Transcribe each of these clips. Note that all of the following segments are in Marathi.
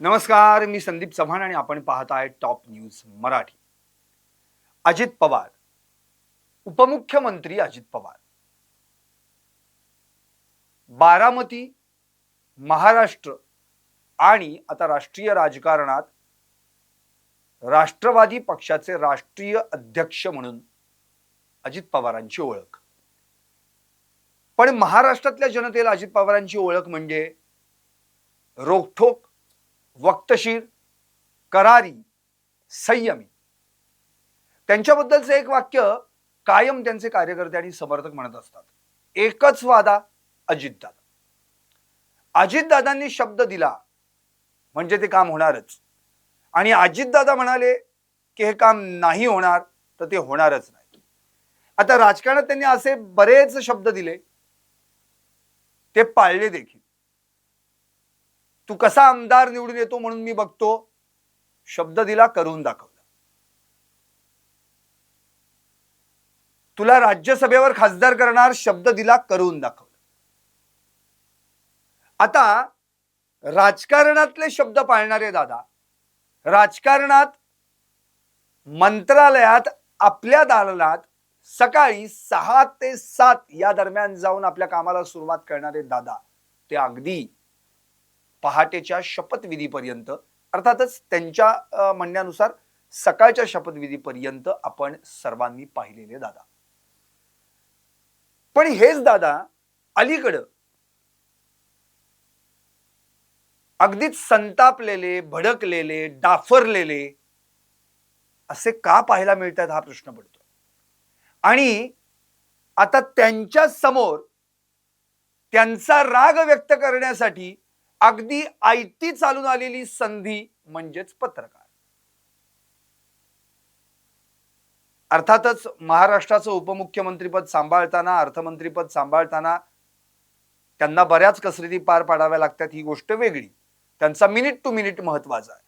नमस्कार मी संदीप चव्हाण आणि आपण पाहत आहे टॉप न्यूज मराठी. अजित पवार उपमुख्यमंत्री अजित पवार. बारामती महाराष्ट्र आणि आता राष्ट्रीय राजकारणात राष्ट्रवादी पक्षाचे राष्ट्रीय अध्यक्ष म्हणून अजित पवारांची ओळख. पण महाराष्ट्रातल्या जनतेला अजित पवारांची ओळख म्हणजे रोखठोक वक्तशीर करारी संयमी. त्यांच्याबद्दलचं एक वाक्य कायम त्यांचे कार्यकर्ते आणि समर्थक म्हणत असतात. एकच वादा अजितदादा. अजितदादांनी शब्द दिला म्हणजे ते काम होणारच. आणि अजितदादा म्हणाले की हे काम नाही होणार तर ते होणारच नाही. आता राजकारणात त्यांनी असे बरेच शब्द दिले. ते पाळले देखील. तू कसा आमदार निवडून येतो म्हणून मी बघतो. शब्द दिला करून दाखवला. तुला राज्यसभेवर खासदार करणार शब्द दिला करून दाखवला. आता राजकारणातले शब्द पाळणारे दादा राजकारणात मंत्रालयात आपल्या दालनात सकाळी सहा ते सात या दरम्यान जाऊन आपल्या कामाला सुरुवात करणारे दादा ते अगदी पहाटेच्या शपथविधीपर्यंत अर्थातच त्यांच्या म्हणण्यानुसार सकाळच्या शपथविधीपर्यंत आपण सर्वांनी पाहिलेले दादा. पण हेच दादा अलीकडं अगदीच संतापलेले भडकलेले डाफरलेले असे का पाहायला मिळतात हा प्रश्न पडतो. आणि आता त्यांच्यासमोर त्यांचा राग व्यक्त करण्यासाठी अगदी आयती चालून आलेली संधी म्हणजेच पत्रकार. अर्थातच महाराष्ट्राचं उपमुख्यमंत्रीपद सांभाळताना अर्थमंत्रीपद सांभाळताना त्यांना बऱ्याच कसरती पार पाडाव्या लागतात ही गोष्ट वेगळी. त्यांचा मिनिट टू मिनिट महत्त्वाचा आहे.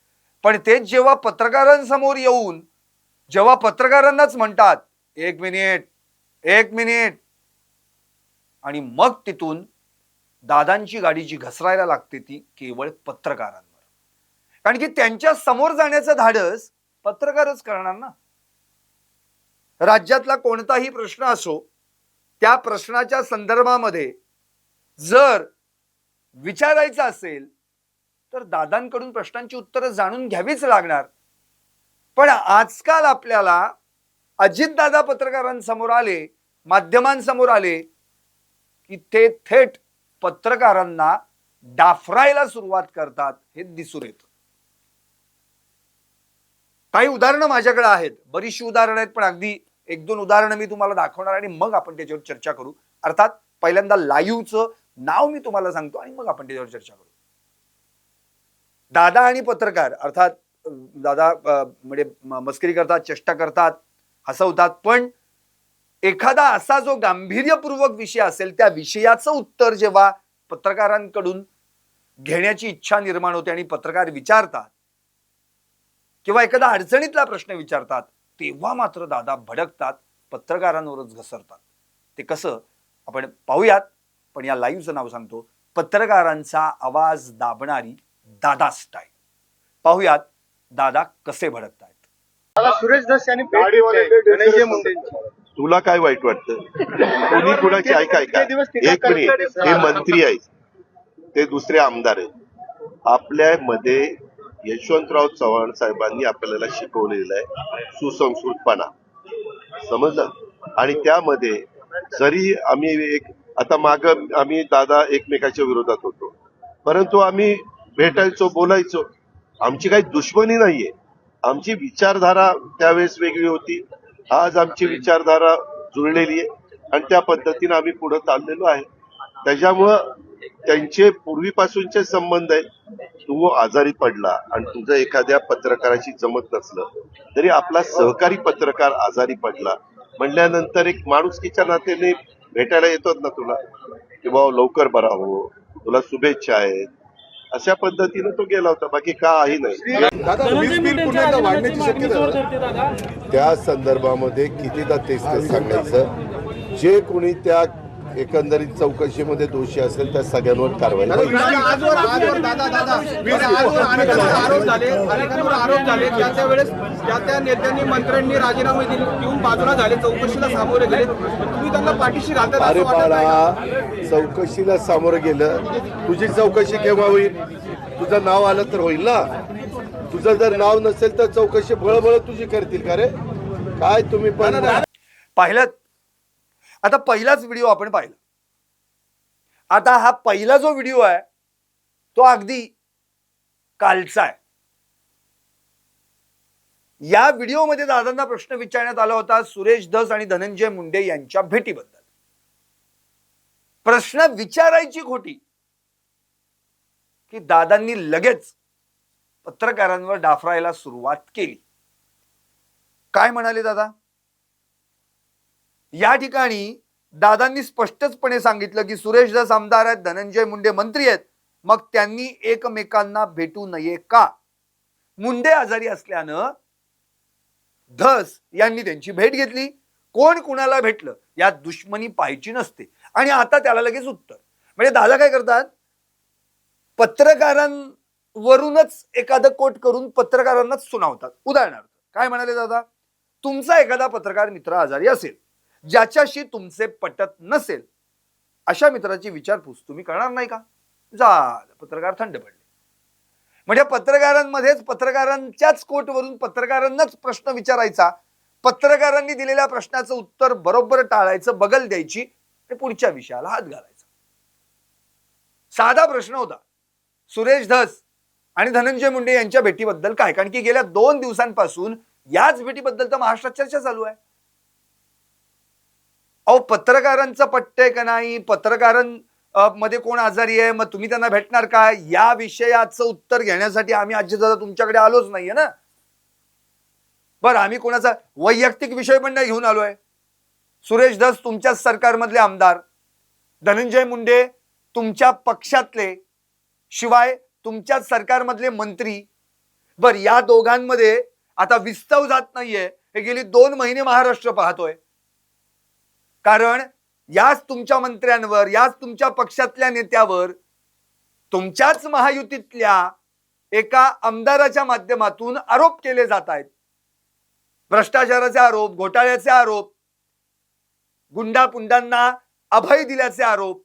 पण ते जेव्हा पत्रकारांसमोर येऊन जेव्हा पत्रकारांनाच म्हणतात एक मिनिट एक मिनिट आणि मग तिथून दादांची गाडी जी घसरायला लागते ती केवळ पत्रकारांवर. कारण की त्यांच्यासमोर जाण्याचं धाडस पत्रकारच करणार ना? राज्यातला कोणताही प्रश्न असो त्या प्रश्नाच्या संदर्भामध्ये जर विचारायचं असेल तर दादांकडून प्रश्नांची उत्तरं जाणून घ्यावीच लागणार. पण आजकाल आपल्याला अजितदादा पत्रकारांसमोर आले माध्यमांसमोर आले की ते थेट पत्रकारांना डाफरायला सुरुवात करतात हे दिसून येतं. काही उदाहरणं माझ्याकडे आहेत. बरीचशी उदाहरणं आहेत पण अगदी एक दोन उदाहरणं मी तुम्हाला दाखवणार आणि मग आपण त्याच्यावर चर्चा करू. अर्थात पहिल्यांदा लाईव्हचं नाव मी तुम्हाला सांगतो आणि मग आपण त्याच्यावर चर्चा करू. दादा आणि पत्रकार अर्थात दादा म्हणजे मस्करी करतात चेष्टा करतात हसवतात पण एखादा असा जो गांभीर्यपूर्वक विषय असेल त्या विषयाचं उत्तर जेव्हा पत्रकारांकडून घेण्याची इच्छा निर्माण होते आणि पत्रकार विचारतात किंवा एखादा अडचणीतला प्रश्न विचारतात तेव्हा मात्र दादा भडकतात पत्रकारांवरच घसरतात. ते कसं? आपण पाहूयात पण या लाईव्हचं नाव सांगतो. पत्रकारांचा आवाज दाबणारी दादा स्टाईल पाहूयात दादा कसे भडकतायत. सुरेश दस यांनी तुला काय वाईट वाटतं? कोणी कुणाची ऐका ऐका. ते दिवस टीका एक मिनिट. हे मंत्री आहेत. ते दुसरे आमदार आहेत. आपल्या मध्ये यशवंतराव चव्हाण साहेबांनी आपल्याला शिकवलेलं आहे सुसंस्कृतपणा. समजलं? आणि त्यामध्ये जरी आम्ही एक आता माग आम्ही दादा एकमेकाच्या विरोधात होतो. परंतु आम्ही भेटायचो बोलायचो. आमची काही दुश्मनी नाहीये. आमची विचारधारा त्यावेळेस वेगळी होती. आज आमची विचारधारा जुळलेली आहे आणि त्या पद्धतीने आम्ही पुढे चाललेलो आहे. त्याच्यामुळं त्यांचे पूर्वीपासूनचे संबंध आहेत तू आजारी पडला आणि तुझं एखाद्या पत्रकाराशी जमत नसलं तरी आपला सहकारी पत्रकार आजारी पडला म्हणल्यानंतर एक माणुसकीच्या नात्याने भेटायला येतोच ना तुला? की बाबा लवकर बरा हो. तुला शुभेच्छा आहेत. अशा पद्धतीनं तो गेला होता बाकी काही नाही. त्या संदर्भामध्ये कितीदा तेच ते सांगायचं? जे कोणी त्या एकंदरीत चौकशीमध्ये दोषी असेल त्या सगळ्यांवर कारवाई होईल. आजवर आजवर दादा दादा आजवर अनेकांवर आरोप झाले अनेकांवर आरोप झाले. त्या त्या वेळेस त्या त्या नेत्यांनी मंत्र्यांनी राजीनामे दिले देऊन बाजूला झाले चौकशीला सामोरे गेले. तुम्ही त्यांना पाठीशी घालतात अरे असं वाटत नाही का? बाळा चौकशीला सामोरं गेलं तुझी चौकशी केव्हा होईल? तुझं नाव आलं तर होईल ना? तुझं जर नाव नसेल तर चौकशी बळबळ तुझी करतील का रे? काय तुम्ही पण पाहिलं आता पहिलाच व्हिडिओ आपण पाहिला. आता हा पहिला जो व्हिडिओ आहे तो अगदी कालचा आहे. या व्हिडिओमध्ये दादांना प्रश्न विचारण्यात आला होता सुरेश धस आणि धनंजय मुंडे यांच्या भेटीबद्दल. प्रश्न विचारायची खोटी की दादांनी लगेच पत्रकारांवर डाफरायला सुरुवात केली. काय म्हणाले दादा? या ठिकाणी दादांनी स्पष्टचपणे सांगितलं की सुरेश दास आमदार आहेत धनंजय मुंडे मंत्री आहेत मग त्यांनी एकमेकांना भेटू नये का? मुंडे आजारी असल्यानं धस यांनी त्यांची भेट घेतली. कोण कुणाला भेटलं यात दुश्मनी पाहायची नसते. आणि आता त्याला लगेच उत्तर. म्हणजे दादा काय करतात? पत्रकारांवरूनच एखादं कोट करून पत्रकारांनाच सुनावतात. उदाहरणार्थ काय म्हणाले दादा? तुमचा एखादा पत्रकार मित्र आजारी असेल ज्याच्याशी तुमचे पटत नसेल अशा मित्राची विचारपूस तुम्ही करणार नाही का? झालं पत्रकार थंड पडले. म्हणजे पत्रकारांमध्येच पत्रकारांच्याच कोटवरून पत्रकारांनाच प्रश्न विचारायचा. पत्रकारांनी दिलेल्या प्रश्नाचं उत्तर बरोबर टाळायचं बगल द्यायची आणि पुढच्या विषयाला हात घालायचा. साधा प्रश्न होता. सुरेश धस आणि धनंजय मुंडे यांच्या भेटीबद्दल काय? कारण की गेल्या दोन दिवसांपासून याच भेटीबद्दल तर महाराष्ट्रात चर्चा चालू आहे. अहो पत्रकारांचं पट्टय का नाही? पत्रकारां मध्ये कोण आजारी आहे? मग तुम्ही त्यांना भेटणार का? या विषयाचं उत्तर घेण्यासाठी आम्ही आजी दादा तुमच्याकडे आलोच नाहीये ना? बरं आम्ही कोणाचा वैयक्तिक विषय पण नाही घेऊन आलोय. सुरेश धस तुमच्याच सरकारमधले आमदार. धनंजय मुंडे तुमच्या पक्षातले. शिवाय तुमच्याच सरकारमधले मंत्री. बर या दोघांमध्ये आता विस्तव जात नाहीये. हे गेली दोन महिने महाराष्ट्र पाहतोय. कारण याच तुमच्या मंत्र्यांवर याच तुमच्या पक्षातल्या नेत्यावर तुमच्याच महायुतीतल्या एका आमदाराच्या माध्यमातून आरोप केले जात आहेत. भ्रष्टाचाराचे आरोप घोटाळ्याचे आरोप गुंडा पुंडांना अभय दिल्याचे आरोप.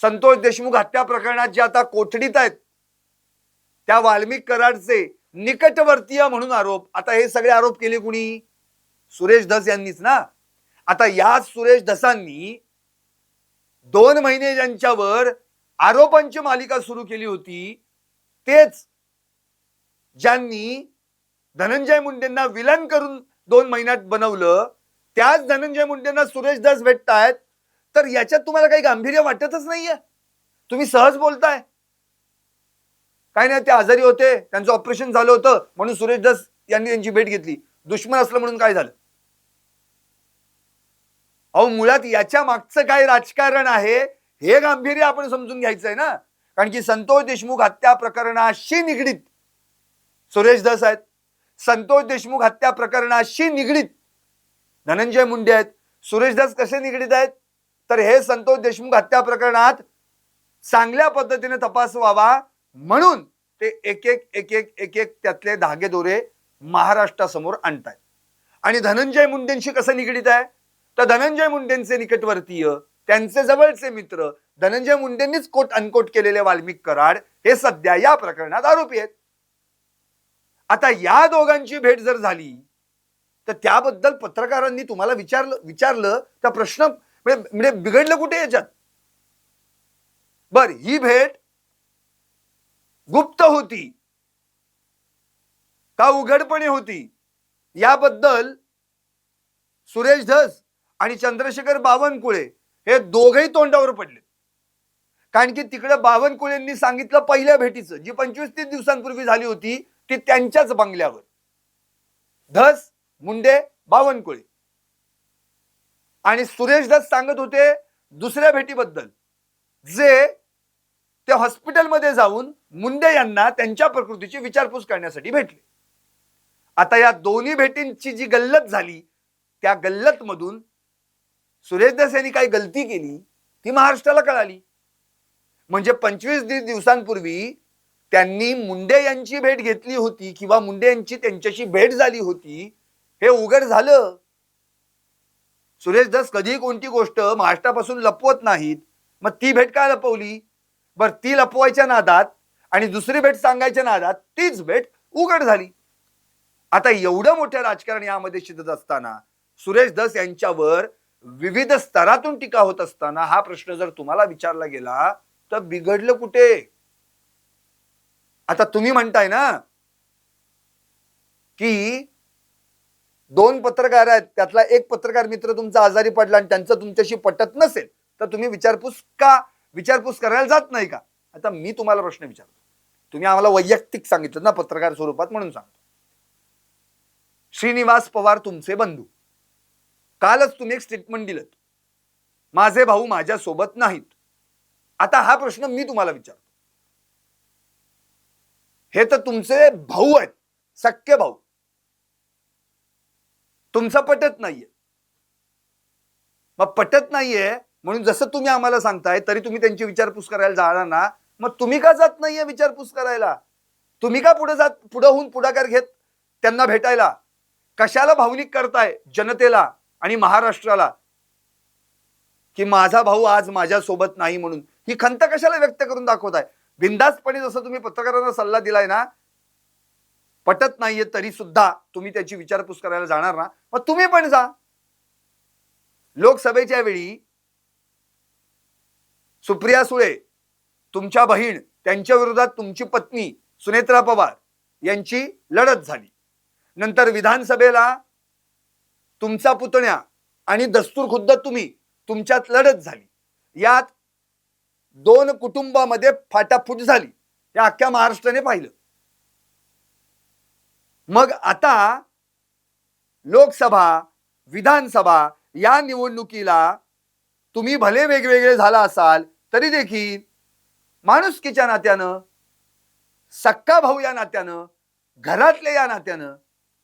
संतोष देशमुख हत्या प्रकरणात जे आता कोठडीत आहेत त्या वाल्मिक कराडचे निकटवर्तीय म्हणून आरोप. आता हे सगळे आरोप केले कुणी? सुरेश धस यांनीच ना? आता याच सुरेश धसांनी दोन महिने ज्यांच्यावर आरोपांची मालिका सुरू केली होती तेच ज्यांनी धनंजय मुंडेंना विलन करून दोन महिन्यात बनवलं त्याच धनंजय मुंडेंना सुरेश दास भेटतायत. तर याच्यात तुम्हाला काही गांभीर्य वाटतच नाहीये? तुम्ही सहज बोलताय. काय नाही ते आजारी होते त्यांचं ऑपरेशन झालं होतं म्हणून सुरेश दास यांनी त्यांची भेट घेतली. दुश्मन असलं म्हणून काय झालं? अहो मुळात याच्या मागचं काय राजकारण आहे हे गांभीर्य आपण समजून घ्यायचं आहे ना? कारण की संतोष देशमुख हत्या प्रकरणाशी निगडीत. सुरेश धस आहेत. संतोष देशमुख हत्या प्रकरणाशी निगडीत. धनंजय मुंडे आहेत. सुरेश दास कसे निगडीत आहेत? तर हे संतोष देशमुख हत्या प्रकरणात चांगल्या पद्धतीने तपास व्हावा म्हणून ते एक एक एक एक एक एक त्यातले धागेदोरे महाराष्ट्रासमोर आणतायत. आणि धनंजय मुंडेंशी कसं निगडीत आहे? तर धनंजय मुंडेंचे निकटवर्तीय त्यांचे जवळचे मित्र धनंजय मुंडेंनीच कोट अनकोट केलेले वाल्मिक कराड हे सध्या या प्रकरणात आरोपी आहेत. आता या दोघांची भेट जर झाली तर त्याबद्दल पत्रकारांनी तुम्हाला विचारलं विचारलं तर प्रश्न म्हणजे, म्हणजे बिघडलं कुठे याच्यात? बर ही भेट गुप्त होती. का उघडपणे होती? याबद्दल सुरेश धस आणि चंद्रशेखर बावनकुळे हे दोघेही तोंडावर पडले. कारण की तिकडे बावनकुळेंनी सांगितलं पहिल्या भेटीचं जी पंचवीस तीस दिवसांपूर्वी झाली होती ती त्यांच्याच बंगल्यावर. धस मुंडे बावनकुळे. आणि सुरेश धस सांगत होते दुसऱ्या भेटीबद्दल जे ते हॉस्पिटलमध्ये जाऊन मुंडे यांना त्यांच्या प्रकृतीची विचारपूस करण्यासाठी भेटले. आता या दोन्ही भेटींची जी गल्लत झाली त्या गल्लत मधून सुरेश दास यांनी काही गलती केली ती महाराष्ट्राला कळाली. म्हणजे पंचवीस दिवसांपूर्वी त्यांनी मुंडे यांची भेट घेतली होती किंवा मुंडे यांची त्यांच्याशी भेट झाली होती हे उघड झालं. सुरेशदास कधी कोणती गोष्ट महाराष्ट्रापासून लपवत नाहीत मग ती भेट काय लपवली? बर ती लपवायच्या नादात आणि दुसरी भेट सांगायच्या नादात तीच भेट उघड झाली. आता एवढं मोठं राजकारण यामध्ये शिजत असताना सुरेश दस यांच्यावर विविध स्तरातून टीका होत असताना हा प्रश्न जर तुम्हाला विचारला गेला तर बिघडलं कुठे? आता तुम्ही म्हणताय ना की दोन पत्रकार आहेत त्यातला एक पत्रकार मित्र तुमचा आजारी पडला आणि त्यांचं तुमच्याशी पटत नसेल तर तुम्ही विचारपूस का? विचारपूस करायला जात नाही का? आता मी तुम्हाला प्रश्न विचारतो. तुम्ही आम्हाला वैयक्तिक सांगितलं ना पत्रकार स्वरूपात म्हणून सांगतो. श्रीनिवास पवार तुमचे बंधू. कालच तुम्ही एक स्टेटमेंट दिलं माझे भाऊ माझ्या सोबत नाहीत. आता हा प्रश्न मी तुम्हाला विचारतो. हे तर तुमचे भाऊ आहेत. सख्य भाऊ. तुमचं पटत नाहीये. मग पटत नाहीये म्हणून जसं तुम्ही आम्हाला सांगताय तरी तुम्ही त्यांची विचारपूस करायला जाणार ना. मग तुम्ही का जात नाहीये विचारपूस करायला? तुम्ही का पुढे जात पुढे होऊन पुढाकार घेत त्यांना भेटायला? कशाला भावनिक करताय जनतेला? आणि महाराष्ट्राला की माझा भाऊ आज माझ्या सोबत नाही म्हणून. ही खंत कशाला व्यक्त करून दाखवताय बिंदासपणे जसं तुम्ही पत्रकारांना सल्ला दिलाय ना पटत नाहीये तरी सुद्धा तुम्ही त्याची विचारपूस करायला जाणार ना. मग तुम्ही पण जा. लोकसभेच्या वेळी सुप्रिया सुळे तुमच्या बहीण त्यांच्या विरोधात तुमची पत्नी सुनेत्रा पवार यांची लढत झाली. नंतर विधानसभेला तुमचा पुतण्या आणि दस्तूर खुद्द तुम्ही तुमच्यात लढत झाली. यात दोन कुटुंबामध्ये फाटाफूट झाली. हे अख्ख्या महाराष्ट्राने पाहिलं. मग आता लोकसभा विधानसभा या निवडणुकीला तुम्ही भले वेगवेगळे झाला असाल तरी देखील माणुसकीच्या नात्यानं सक्का भाऊ या नात्यानं घरातले या नात्यानं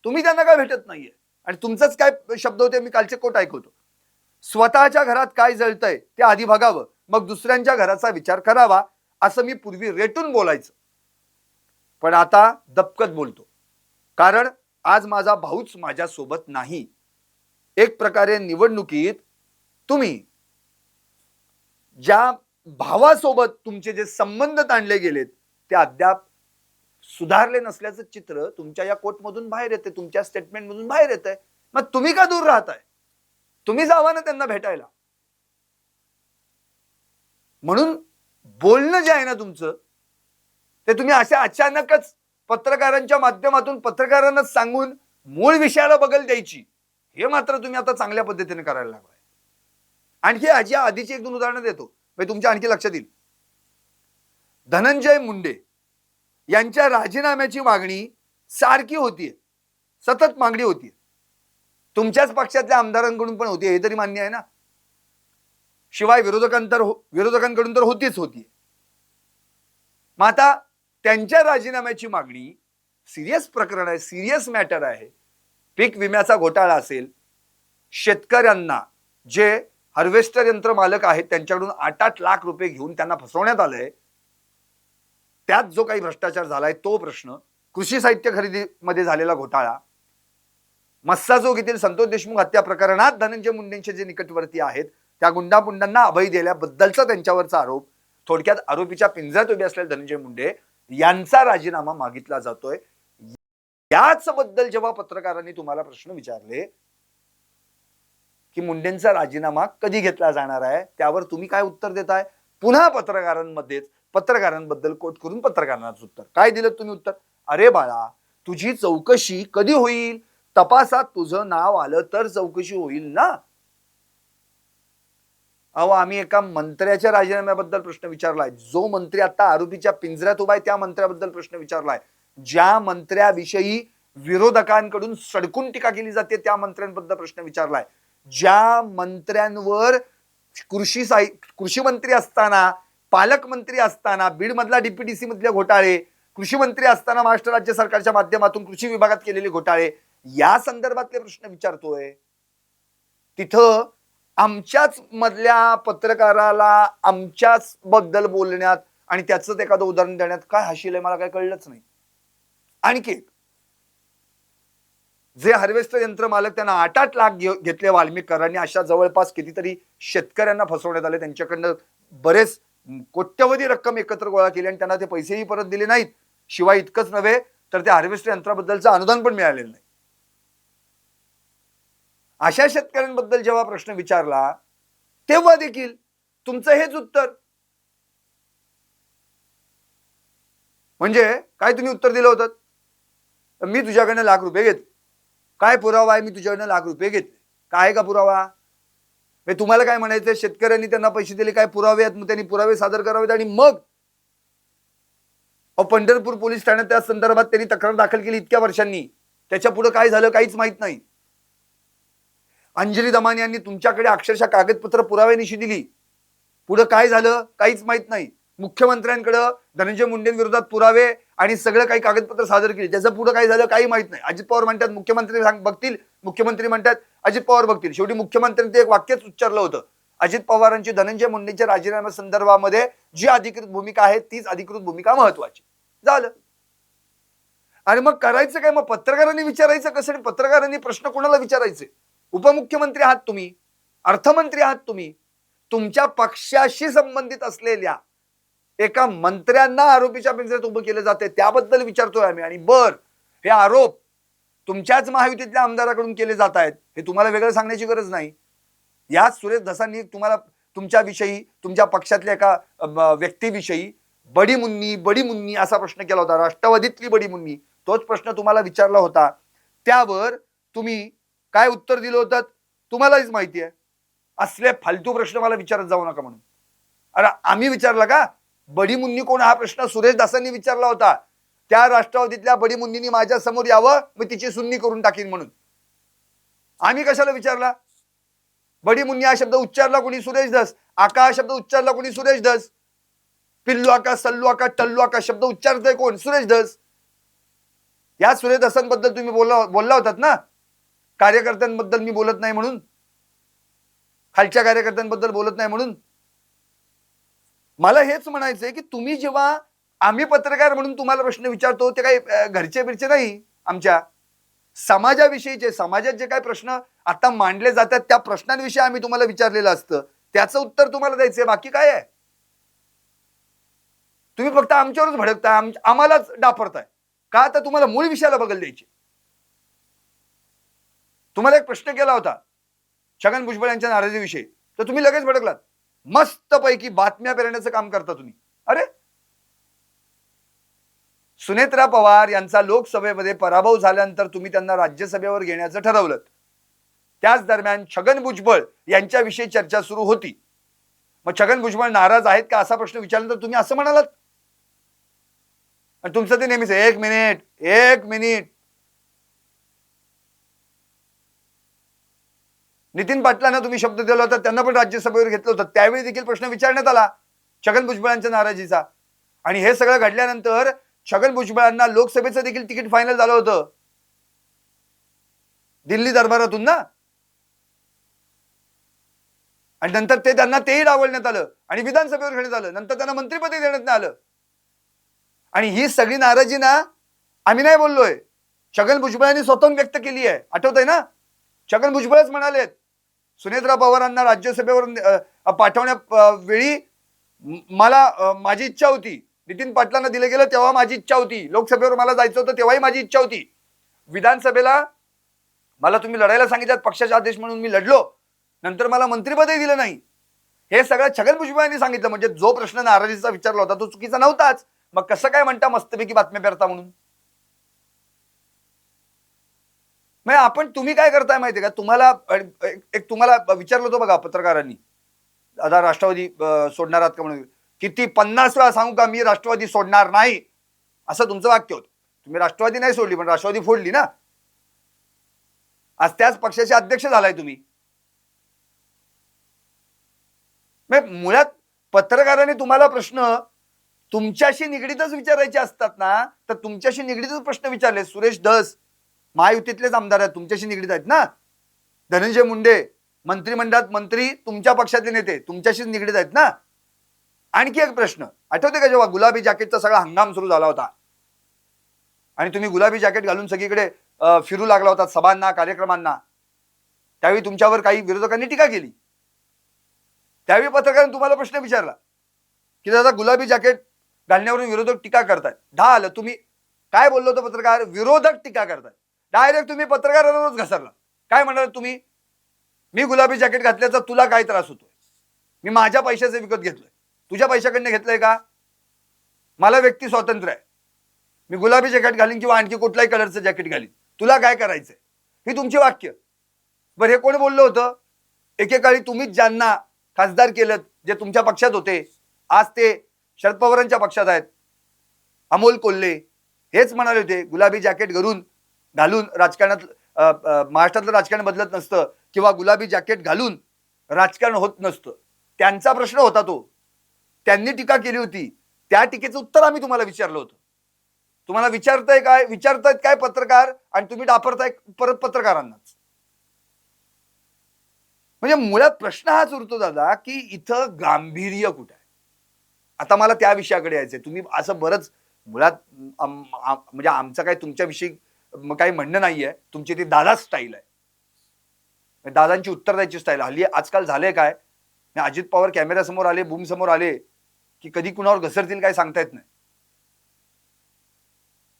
तुम्ही त्यांना काय भेटत नाहीये. आणि तुमचंच काय शब्द होते मी कालचे कोट ऐकवतो. स्वतःच्या घरात काय जळतंय ते आधी बघावं मग दुसऱ्यांच्या घराचा विचार करावा असं मी पूर्वी रेटून बोलायचं. पण आता दपकत बोलतो. कारण आज माझा भाऊच माझ्यासोबत नाही. एक प्रकारे निवडणुकीत तुम्ही ज्या भावासोबत तुमचे जे संबंध ताणले गेलेत ते अद्याप सुधारले नसल्याचं चित्र तुमच्या या कोर्टमधून बाहेर येते तुमच्या स्टेटमेंटमधून बाहेर येत आहे मग तुम्ही का दूर राहताय? तुम्ही जावा ना त्यांना भेटायला. म्हणून बोलणं जे आहे ना तुमचं ते तुम्ही अशा अचानकच पत्रकारांच्या माध्यमातून पत्रकारांनाच सांगून मूळ विषयाला बगल द्यायची. हे मात्र तुम्ही आता चांगल्या पद्धतीने करायला लागलाय. आणखी आजी आधीची एक दोन उदाहरणं देतो. म्हणजे तुमच्या आणखी लक्षात येईल. धनंजय मुंडे. यांच्या राजीनाम्याची मागणी सारखी होतीये सतत मागणी होतीये तुमच्याच पक्षातल्या आमदारांकडून पण होती हे तरी मान्य आहे ना? शिवाय विरोधकांतर हो- विरोधकांकडून तर होतीच होती. मग आता त्यांच्या राजीनाम्याची मागणी सिरियस प्रकरण आहे सिरियस मॅटर आहे. पीक विम्याचा घोटाळा असेल शेतकऱ्यांना जे हार्वेस्टर यंत्र मालक आहेत त्यांच्याकडून आठ आठ लाख रुपये घेऊन त्यांना फसवण्यात आलंय त्यात जो काही भ्रष्टाचार झालाय तो प्रश्न कृषी साहित्य खरेदीमध्ये झालेला घोटाळा मस्साजोग येथील संतोष देशमुख हत्या प्रकरणात धनंजय मुंडेंचे जे निकटवर्ती आहेत त्या गुंडापुंडांना अभय दिल्याबद्दलचा त्यांच्यावरचा आरोप थोडक्यात आरोपीच्या पिंजऱ्यात उभे असलेले धनंजय मुंडे यांचा राजीनामा मागितला जातोय. याच बद्दल जेव्हा पत्रकारांनी तुम्हाला प्रश्न विचारले की मुंडेंचा राजीनामा कधी घेतला जाणार आहे त्यावर तुम्ही काय उत्तर देताय? पुन्हा पत्रकारांमध्येच पत्रकारांबद्दल कोट करून पत्रकारांनाच उत्तर. काय दिलं तुम्ही उत्तर? अरे बाळा तुझी चौकशी कधी होईल? तपासात तुझं नाव आलं तर चौकशी होईल ना? अहो आम्ही एका मंत्र्याच्या राजीनाम्याबद्दल प्रश्न विचारलाय. जो मंत्री आता आरोपीच्या पिंजऱ्यात उभा आहे त्या मंत्र्याबद्दल प्रश्न विचारलाय. ज्या मंत्र्याविषयी विरोधकांकडून सडकून टीका केली जाते त्या मंत्र्यांबद्दल प्रश्न विचारलाय. ज्या मंत्र्यांवर कृषी साहि कृषी मंत्री असताना पालकमंत्री असताना बीड मधला डीपीडीसी मधले घोटाळे कृषी मंत्री असताना महाराष्ट्र राज्य सरकारच्या माध्यमातून कृषी विभागात केलेले घोटाळे या संदर्भातले प्रश्न विचारतोय. तिथं आमच्याच मधल्या पत्रकाराला आमच्याच बद्दल बोलण्यात आणि त्याचं एखादं उदाहरण देण्यात काय हशील आहे मला काय कळलंच नाही. आणखी एक. जे हार्वेस्टर यंत्र मालक त्यांना आठ आठ लाख घेतले वाल्मिकरांनी अशा जवळपास कितीतरी शेतकऱ्यांना फसवण्यात आले त्यांच्याकडनं बरेच कोट्यवधी रक्कम एकत्र गोळा केली आणि त्यांना ते पैसेही परत दिले नाहीत. शिवाय इतकंच नव्हे तर त्या हार्वेस्टर यंत्राबद्दलचं अनुदान पण मिळालेलं नाही. अशा शेतकऱ्यांबद्दल जेव्हा प्रश्न विचारला तेव्हा देखील तुमचं हेच उत्तर. म्हणजे काय तुम्ही उत्तर दिलं होतं? मी तुझ्याकडनं लाख रुपये घेतले. काय पुरावा आहे? मी तुझ्याकडनं लाख रुपये घेतले. काय आहे का पुरावा? म्हणजे तुम्हाला काय म्हणायचं शेतकऱ्यांनी त्यांना पैसे दिले काय पुरावे आहेत मग त्यांनी पुरावे सादर करावेत आणि मग? पंढरपूर पोलीस ठाण्यात त्या संदर्भात त्यांनी तक्रार दाखल केली इतक्या वर्षांनी. त्याच्या पुढे काय झालं काहीच माहीत नाही. अंजली दमानी यांनी तुमच्याकडे अक्षरशः कागदपत्र पुराव्यानिशी दिली. पुढं काय झालं काहीच माहीत नाही. मुख्यमंत्र्यांकडं धनंजय मुंडेंविरोधात पुरावे आणि सगळं काही कागदपत्र सादर केली. त्याचं पुढं काय झालं काही माहीत नाही. अजित पवार म्हणतात मुख्यमंत्री सांग बघतील मुख्यमंत्री म्हणतात अजित पवार बघतील. शेवटी मुख्यमंत्र्यांनी ते एक वाक्यच उच्चारलं होतं. अजित पवारांची धनंजय मुंडेंच्या राजीनाम्या संदर्भामध्ये जी अधिकृत भूमिका आहे तीच अधिकृत भूमिका महत्वाची. झालं. आणि मग करायचं काय? मग पत्रकारांनी विचारायचं कसं? आणि पत्रकारांनी प्रश्न कोणाला विचारायचे? उपमुख्यमंत्री आहात तुम्ही. अर्थमंत्री आहात तुम्ही. तुमच्या पक्षाशी संबंधित असलेल्या एका मंत्र्यांना आरोपीच्या पिंजऱ्यात उभं केलं जाते त्याबद्दल विचारतोय आम्ही. आणि बर हे आरोप तुमच्याच महायुतीतल्या आमदाराकडून केले जात आहेत हे तुम्हाला वेगळं सांगण्याची गरज नाही. याच सुरेश धसांनी तुम्हाला तुमच्याविषयी तुमच्या पक्षातल्या एका व्यक्तीविषयी बडी मुन्नी बडी मुन्नी असा प्रश्न केला होता राष्ट्रवादीतली बडी मुन्नी तोच प्रश्न तुम्हाला विचारला होता. त्यावर तुम्ही काय उत्तर दिलं होतं? तुम्हालाच माहिती आहे. असले फालतू प्रश्न मला विचारत जाऊ नका म्हणून. अरे आम्ही विचारला का? बडी मुन्नी कोण? हा प्रश्न सुरेश दासांनी विचारला होता. त्या राष्ट्रवादीतल्या बडी माझ्यासमोर यावं मी तिची सुन्नी करून टाकीन म्हणून. आम्ही कशाला विचारला? बडी हा शब्द उच्चारला कोणी? सुरेश धस. आका हा शब्द उच्चारला कोणी? सुरेश धस. पिल्लू आका सल्लू आका टल्लू आका शब्द उच्चारतोय कोण? सुरेश धस. या सुरेश धसांबद्दल तुम्ही बोलला बोलला होतात ना? कार्यकर्त्यांबद्दल मी बोलत नाही म्हणून. खालच्या कार्यकर्त्यांबद्दल बोलत नाही म्हणून. मला हेच म्हणायचंय की तुम्ही जेव्हा आम्ही पत्रकार म्हणून तुम्हाला प्रश्न विचारतो ते काही घरचे बिरचे नाही आमच्या. समाजाविषयीचे समाजात जे काही प्रश्न आता मांडले जातात त्या प्रश्नांविषयी आम्ही तुम्हाला विचारलेलं असतं. त्याचं उत्तर तुम्हाला द्यायचंय बाकी काय आहे? तुम्ही फक्त आमच्यावरच भडकताय आम्हालाच डापरताय. का तर तुम्हाला मूळ विषयाला बगल द्यायची? तुम्हाला एक प्रश्न केला होता छगन भुजबळ यांच्या नाराजीविषयी. तर तुम्ही लगेच भडकलात. मस्तपैकी बातम्या पेरण्याचं काम करता तुम्ही. अरे सुनेत्रा पवार यांचा लोकसभेमध्ये पराभव झाल्यानंतर तुम्ही त्यांना राज्यसभेवर घेण्याचं ठरवलं. त्याच दरम्यान छगन भुजबळ यांच्याविषयी चर्चा सुरू होती. मग छगन भुजबळ नाराज आहेत का असा प्रश्न विचारल्यानंतर तुम्ही असं म्हणालात? आणि तुमचं ते नेहमीच एक मिनिट एक मिनिट. नितीन पाटलांना तुम्ही शब्द दिला होता त्यांना पण राज्यसभेवर घेतलं होतं. त्यावेळी देखील प्रश्न विचारण्यात आला छगन भुजबळांच्या नाराजीचा. आणि हे सगळं घडल्यानंतर छगन भुजबळांना लोकसभेचं देखील तिकीट फायनल झालं होतं. दिल्ली दरबारातून ना? आणि नंतर ते त्यांना तेही डावलण्यात आलं. आणि विधानसभेवर घेण्यात आलं. नंतर त्यांना मंत्रिपदही देण्यात नाही आलं. आणि ही सगळी नाराजी ना आम्ही नाही बोललोय. छगन भुजबळांनी स्वतःहून व्यक्त केली आहे. आठवत आहे ना? छगन भुजबळच म्हणालेत सुनेत्रा पवारांना राज्यसभेवर पाठवण्या वेळी मला माझी इच्छा होती. नितीन पाटलांना दिलं गेलं तेव्हा माझी इच्छा होती. लोकसभेवर मला जायचं होतं तेव्हाही माझी इच्छा होती. विधानसभेला मला तुम्ही लढायला सांगितलं पक्षाचे आदेश म्हणून मी लढलो. नंतर मला मंत्रिपदही दिलं नाही. हे सगळं छगन भुजबळांनी सांगितलं. म्हणजे जो प्रश्न नाराजीचा विचारला होता तो चुकीचा नव्हताच. मग कसं काय म्हणता मस्तपैकी बातम्या पेरता म्हणून? मग आपण तुम्ही काय करताय माहितीये का? तुम्हाला एक तुम्हाला विचारलं होतं बघा पत्रकारांनी. आता राष्ट्रवादी सोडणार आहात का म्हणून? किती पन्नास वेळा सांगू का मी राष्ट्रवादी सोडणार नाही? असं तुमचं वाक्य होतं. तुम्ही राष्ट्रवादी नाही सोडली पण राष्ट्रवादी फोडली ना? आज त्याच पक्षाचे अध्यक्ष झालाय तुम्ही. मुळात पत्रकाराने तुम्हाला प्रश्न तुमच्याशी निगडीतच विचारायचे असतात ना? तर तुमच्याशी निगडीतच प्रश्न विचारले. सुरेश धस महायुतीतलेच आमदार आहेत तुमच्याशी निगडीत आहेत ना? धनंजय मुंडे मंत्रिमंडळात मंत्री तुमच्या पक्षातले नेते तुमच्याशीच निगडीत आहेत ना? आणखी एक प्रश्न. आठवते का जेव्हा गुलाबी जॅकेटचा सगळा हंगाम सुरू झाला होता? आणि तुम्ही गुलाबी जॅकेट घालून सगळीकडे फिरू लागला होता सभांना कार्यक्रमांना. त्यावेळी तुमच्यावर काही विरोधकांनी टीका केली. त्यावेळी पत्रकारांनी तुम्हाला प्रश्न विचारला की दादा गुलाबी जॅकेट घालण्यावरून विरोधक टीका करतायत. ढा आलं तुम्ही काय बोललो होतो पत्रकार? विरोधक टीका करतायत. डायरेक्ट तुम्ही पत्रकारांवरच घसरला. काय म्हणाल तुम्ही? मी गुलाबी जॅकेट घातल्याचा तुला काय त्रास होतोय? मी माझ्या पैशाचे विकत घेतलोय. तुझ्या पैशाकडनं घेतलंय का? मला व्यक्ती स्वातंत्र्य आहे. मी गुलाबी जॅकेट घालीन किंवा आणखी कुठल्याही कलरचं जॅकेट घालीन. तुला काय करायचंय? ही तुमची वाक्य. बरं हे कोण बोललं होतं? एकेकाळी तुम्हीच ज्यांना खासदार केलं जे तुमच्या पक्षात होते आज ते शरद पवारांच्या पक्षात आहेत. अमोल कोल्हे हेच म्हणाले होते गुलाबी जॅकेट घालून घालून राजकारणात महाराष्ट्रातलं राजकारण बदलत नसतं किंवा गुलाबी जॅकेट घालून राजकारण होत नसतं. त्यांचा प्रश्न होता तो. त्यांनी टीका केली होती. त्या टीकेचं उत्तर आम्ही तुम्हाला विचारलं होतं. तुम्हाला विचारताय काय विचारतायत काय पत्रकार आणि तुम्ही डापरताय परत पत्रकारांनाच. म्हणजे मुळात प्रश्न हाच उरतो दादा की इथं गांभीर्य कुठं आहे? आता मला त्या विषयाकडे यायचंय. तुम्ही असं बरंच मुळात म्हणजे आमचं काय तुमच्याविषयी काही म्हणणं नाहीये. तुमची ती दादा स्टाईल आहे. दादांची उत्तर द्यायची स्टाईल हल्ली आजकाल झाले काय? अजित पवार कॅमेऱ्यासमोर आले बूम समोर आले. की कधी कुणावर घसरतील काय सांगता येत नाही.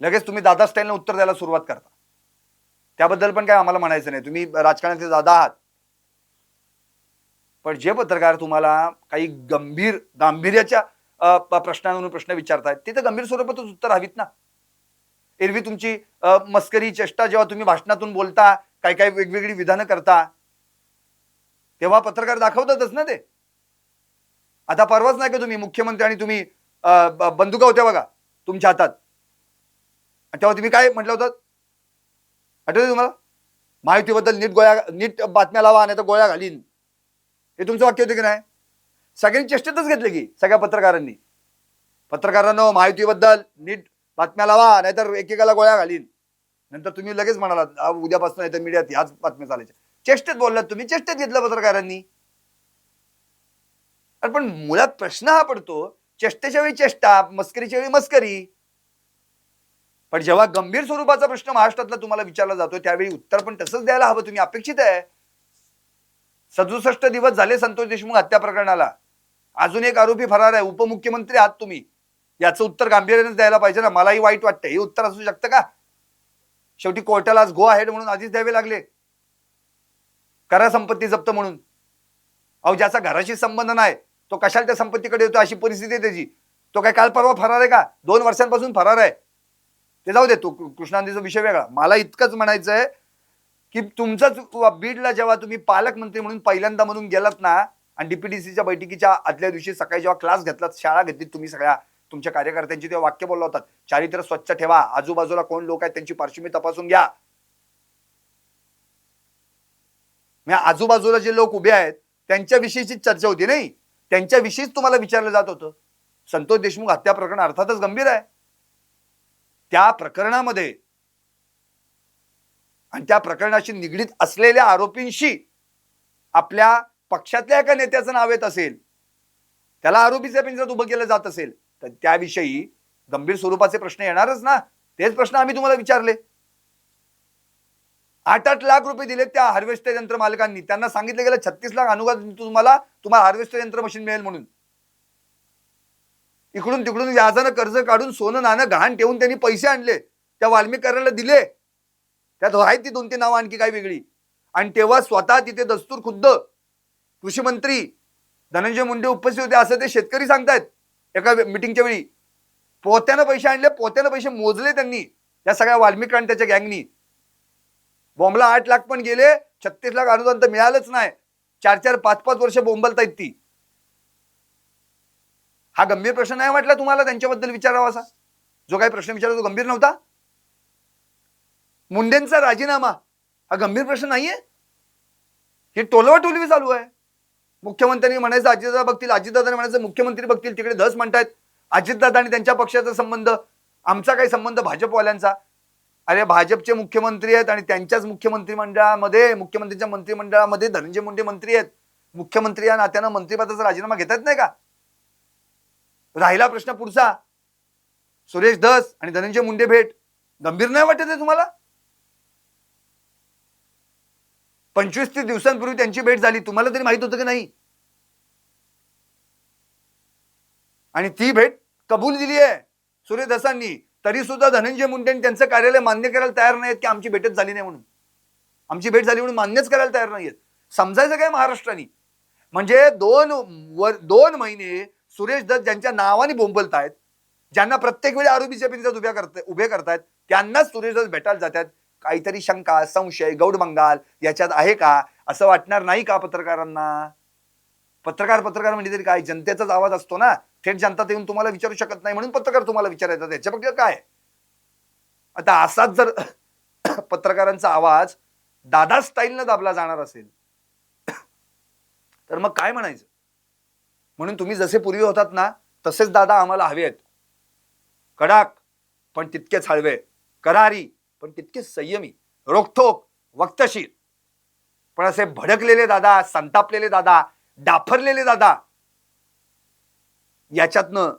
लगेच तुम्ही दादा स्टाईलने उत्तर द्यायला सुरुवात करता. त्याबद्दल पण काय आम्हाला म्हणायचं नाही. तुम्ही राजकारणाचे दादा आहात. पण जे पत्रकार तुम्हाला काही गंभीर गांभीर्याच्या प्रश्नांवरून प्रश्न विचारतायत ते तर गंभीर स्वरूपातच उत्तर हवीत ना. एरवी तुमची मस्करी चेष्टा जेव्हा तुम्ही भाषणातून बोलता काय काय वेगवेगळी विधानं करता तेव्हा पत्रकार दाखवतातच ना ते. आता परवाच नाही का तुम्ही मुख्यमंत्री आणि तुम्ही ब- बंदुका होत्या बघा तुमच्या हातात. तेव्हा तुम्ही काय म्हटलं होतं? आठवते तुम्हाला? माहितीबद्दल नीट गोळ्या नीट बातम्या लावा आणि तर गोळ्या घालीन. हे तुमचं वाक्य होतं की नाही? सगळ्यांनी चेष्टेतच घेतले की सगळ्या पत्रकारांनी. पत्रकारांनो माहितीबद्दल नीट बातम्या लावा नाहीतर एकेकाला गोळ्या घालीन. नंतर तुम्ही लगेच म्हणालात उद्यापासून नाही तर मीडियात ह्याच बातम्या चालायच्या. चेष्टेत बोललात तुम्ही चेष्टेत घेतलं पत्रकारांनी. अरे पण मुळात प्रश्न हा पडतो चेष्टेच्या वेळी चेष्टा मस्करीच्या वेळी मस्करी. पण जेव्हा गंभीर स्वरूपाचा प्रश्न महाराष्ट्रातला तुम्हाला विचारला जातो त्यावेळी उत्तर पण तसंच द्यायला हवं तुम्ही अपेक्षित आहे. सदुसष्ट दिवस झाले संतोष देशमुख हत्या प्रकरणाला. अजून एक आरोपी फरार आहे उपमुख्यमंत्री आहात तुम्ही. याचं उत्तर गांभीर्यानेच द्यायला पाहिजे ना मलाही वाईट वाटतं हे उत्तर असू शकतं का? शेवटी कोर्टाला आज गो आहेड म्हणून आधीच द्यावे लागले. करा संपत्ती जप्त म्हणून. अहो ज्याचा घराशी संबंध नाही तो कशाला त्या संपत्तीकडे येतो अशी परिस्थिती आहे त्याची? तो काय काल परवा फरार आहे का? दोन वर्षांपासून फरार आहे. ते जाऊ दे तो कृष्णांदीचा विषय वेगळा. मला इतकंच म्हणायचं आहे की तुमचाच बीडला जेव्हा तुम्ही पालकमंत्री म्हणून पहिल्यांदा म्हणून गेलात ना आणि डीपीडीसीच्या बैठकीच्या आदल्या दिवशी सकाळी जेव्हा क्लास घेतलात शाळा घेतली तुम्ही सगळ्या तुमच्या कार्यकर्त्यांची तेव्हा वाक्य बोलला होतात चारित्र्य स्वच्छ ठेवा आजूबाजूला कोण लोक आहेत त्यांची पार्श्वभूमी तपासून घ्या. म्हणजे आजूबाजूला जे लोक उभे आहेत त्यांच्याविषयीची चर्चा होती नाही? त्यांच्याविषयीच तुम्हाला विचारलं जात होतं. संतोष देशमुख हत्या प्रकरण अर्थातच गंभीर आहे. त्या प्रकरणामध्ये आणि त्या प्रकरणाशी निगडीत असलेल्या आरोपींशी आपल्या पक्षातल्या एका नेत्याचं नाव येत असेल त्याला आरोपीच्या पिंजरात उभं केलं जात असेल तर त्याविषयी गंभीर स्वरूपाचे प्रश्न येणारच ना. तेच प्रश्न आम्ही तुम्हाला विचारले. आठ आठ लाख रुपये दिले त्या हार्वेस्टर यंत्र मालकांनी. त्यांना सांगितलं गेलं छत्तीस लाख अनुदान तुम्हाला तुम्हाला हार्वेस्टर यंत्र मशीन मिळेल म्हणून. इकडून तिकडून व्याजानं कर्ज काढून सोनं नाणं गहाण ठेवून त्यांनी पैसे आणले. त्या वाल्मिकाराला दिले. त्यात आहेत ती दोन तीन नावं आणखी काय वेगळी. आणि तेव्हा स्वतः तिथे दस्तूर खुद्द कृषी मंत्री धनंजय मुंडे उपस्थित होते. असं ते शेतकरी सांगतायत एका मिटिंगच्या वेळी. पोत्यानं पैसे आणले पोत्यानं पैसे मोजले त्यांनी या सगळ्या वाल्मिक आणि त्याच्या गँगनी बॉम्बला आठ लाख पण गेले छत्तीस लाख अनुदान तर मिळालंच नाही. चार चार पाच पाच वर्ष बोंबलतायत ती. हा गंभीर प्रश्न नाही वाटला तुम्हाला त्यांच्याबद्दल विचारावा असा जो काही प्रश्न विचारला तो गंभीर नव्हता? मुंडेंचा राजीनामा हा गंभीर प्रश्न नाहीये? ही टोलवाटोलवी चालू आहे. मुख्यमंत्र्यांनी म्हणायचं अजितदादा बघतील अजितदादाने म्हणायचं मुख्यमंत्री बघतील तिकडे धस म्हणतायत. अजितदादा आणि त्यांच्या पक्षाचा संबंध आमचा काही संबंध भाजपवाल्यांचा. अरे भाजपचे मुख्यमंत्री आहेत आणि त्यांच्याच मुख्यमंत्री मंडळामध्ये मुख्यमंत्र्यांच्या मंत्रिमंडळामध्ये धनंजय मुंडे मंत्री आहेत. मुख्यमंत्री या नात्यानं मंत्रिपदाचा राजीनामा घेतात नाही का? राहिला प्रश्न पुढचा. सुरेश धस आणि धनंजय मुंडे भेट. गंभीर नाही वाटत आहे तुम्हाला? पंचवीस तीस दिवसांपूर्वी त्यांची भेट झाली. तुम्हाला तरी माहीत होतं की नाही? आणि ती भेट कबूल दिली आहे सुरेश धसांनी. तरी सुद्धा धनंजय मुंडे त्यांचं कार्यालय मान्य करायला तयार नाहीत की आमची भेटच झाली नाही म्हणून. आमची भेट झाली म्हणून मान्यच करायला तयार नाहीयेत. समजायचं काय महाराष्ट्राने? म्हणजे दोन वर दोन महिने सुरेश दत्त ज्यांच्या नावाने बोंबलतायत ज्यांना प्रत्येक वेळी आरोपीच्या पिंजात उभ्या करत उभे करतायत त्यांनाच सुरेश दत्त भेटायला जातात. काहीतरी शंका संशय गौड बंगाल याच्यात आहे का? असं वाटणार नाही का पत्रकारांना? पत्रकार पत्रकार म्हणजे तरी काय? जनतेचाच आवाज असतो ना. थेट जनता येऊन तुम्हाला विचारू शकत नाही म्हणून पत्रकार तुम्हाला विचारायचा. त्याच्यापेक्षा काय? आता असाच जर पत्रकारांचा आवाज दादा स्टाईलनं दाबला जाणार असेल तर मग काय म्हणायचं? म्हणून तुम्ही जसे पूर्वी होतात ना तसेच दादा आम्हाला हवे आहेत. कडाक पण तितकेच हळवे. करारी पण तितकेच संयमी. रोखोक वक्तशीर. पण असे भडकलेले दादा संतापलेले दादा डाफरलेले दादा. याच्यातनं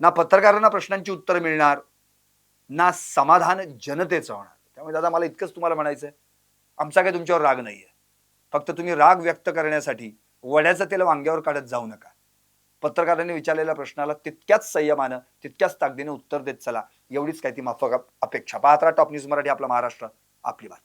ना पत्रकारांना प्रश्नांची उत्तर मिळणार ना समाधान जनतेचं होणार. त्यामुळे दादा मला इतकंच तुम्हाला म्हणायचं आहे आमचा काही तुमच्यावर राग नाहीये. फक्त तुम्ही राग व्यक्त करण्यासाठी वड्याचं तेल वांग्यावर काढत जाऊ नका. पत्रकारांनी विचारलेल्या प्रश्नाला तितक्याच संयमानं तितक्याच ताकदीने उत्तर देत चला. एवढीच काय ती माफक अपेक्षा. पाहत राहा टॉप न्यूज मराठी आपला महाराष्ट्र. आपली बात